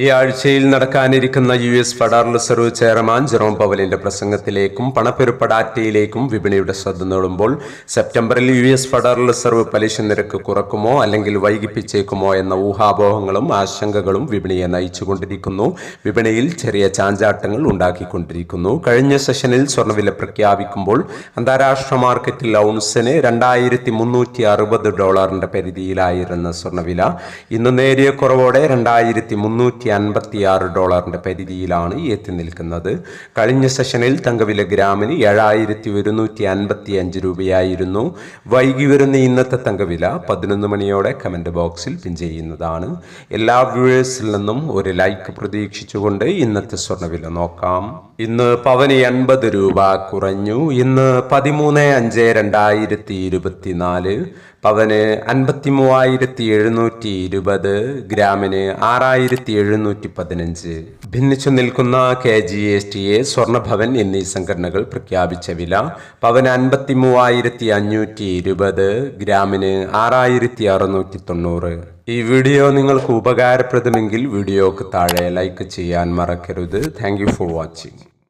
ഈ ആഴ്ചയിൽ നടക്കാനിരിക്കുന്ന U S federal reserve chairman Jerome പവലിന്റെ പ്രസംഗത്തിലേക്കും പണപ്പെരുപ്പ ഡാറ്റയിലേക്കും വിപണിയുടെ ശ്രദ്ധ നേടുമ്പോൾ സെപ്റ്റംബറിൽ യു എസ് ഫെഡറൽ റിസർവ് പലിശ നിരക്ക് കുറക്കുമോ അല്ലെങ്കിൽ വൈകിപ്പിച്ചേക്കുമോ എന്ന ഊഹാപോഹങ്ങളും ആശങ്കകളും വിപണിയെ നയിച്ചുകൊണ്ടിരിക്കുന്നു. വിപണിയിൽ ചെറിയ ചാഞ്ചാട്ടങ്ങൾ ഉണ്ടാക്കിക്കൊണ്ടിരിക്കുന്നു. കഴിഞ്ഞ സെഷനിൽ സ്വർണവില പ്രഖ്യാപിക്കുമ്പോൾ അന്താരാഷ്ട്ര മാർക്കറ്റിൽ ഔൺസിന് രണ്ടായിരത്തി മുന്നൂറ്റി അറുപത് ഡോളറിന്റെ പരിധിയിലായിരുന്ന സ്വർണവില ഇന്ന് നേരിയ കുറവോടെ രണ്ടായിരത്തി മുന്നൂറ്റി അൻപത്തി ആറ് ഡോളറിന്റെ പരിധിയിലാണ് എത്തി നിൽക്കുന്നത്. കഴിഞ്ഞ സെഷനിൽ തങ്കവില ഗ്രാമിന് ഏഴായിരത്തി ഒരുന്നൂറ്റി അൻപത്തി അഞ്ച് രൂപയായിരുന്നു. വൈകി വരുന്ന ഇന്നത്തെ തങ്കവില പതിനൊന്ന് മണിയോടെ കമന്റ് ബോക്സിൽ പിൻ ചെയ്യുന്നതാണ്. എല്ലാ വ്യൂവേഴ്സിൽ നിന്നും ഒരു ലൈക്ക് പ്രതീക്ഷിച്ചുകൊണ്ട് ഇന്നത്തെ സ്വർണവില നോക്കാം. ഇന്ന് പവന് എൺപത് രൂപ കുറഞ്ഞു. ഇന്ന് പതിമൂന്ന് അഞ്ച് രണ്ടായിരത്തി ഇരുപത്തിനാല് പവന് അൻപത്തി മൂവായിരത്തി എഴുന്നൂറ്റി ഇരുപത് ഗ്രാമിന് ആറായിരത്തി എഴുന്നൂറ്റി പതിനഞ്ച് ഭിന്നിച്ചു നിൽക്കുന്ന K G S T A സ്വർണഭവൻ എന്നീ സംഘടനകൾ പ്രഖ്യാപിച്ച വില പവൻ അൻപത്തി മൂവായിരത്തി അഞ്ഞൂറ്റി ഇരുപത് ഗ്രാമിന് ആറായിരത്തി അറുന്നൂറ്റി തൊണ്ണൂറ് ഈ വീഡിയോ നിങ്ങൾക്ക് ഉപകാരപ്രദമെങ്കിൽ വീഡിയോക്ക് താഴെ ലൈക്ക് ചെയ്യാൻ മറക്കരുത്. Thank for watching.